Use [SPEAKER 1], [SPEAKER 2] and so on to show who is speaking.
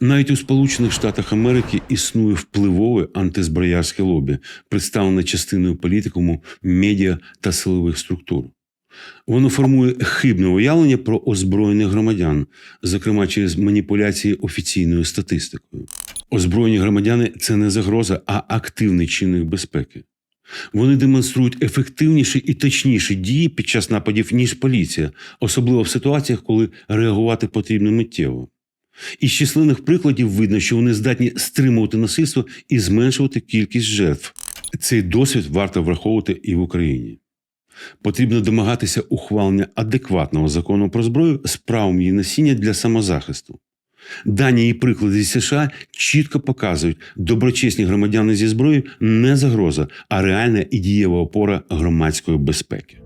[SPEAKER 1] Навіть у Сполучених Штатах Америки існує впливове антизброярське лобі, представлене частиною політикуму, медіа та силових структур. Воно формує хибне уявлення про озброєних громадян, зокрема через маніпуляції офіційною статистикою. Озброєні громадяни це не загроза, а активний чинник безпеки. Вони демонструють ефективніші і точніші дії під час нападів, ніж поліція, особливо в ситуаціях, коли реагувати потрібно миттєво. Із численних прикладів видно, що вони здатні стримувати насильство і зменшувати кількість жертв. Цей досвід варто враховувати і в Україні. Потрібно домагатися ухвалення адекватного закону про зброю з правом її носіння для самозахисту. Дані і приклади зі США чітко показують, доброчесні громадяни зі зброєю не загроза, а реальна і дієва опора громадської безпеки.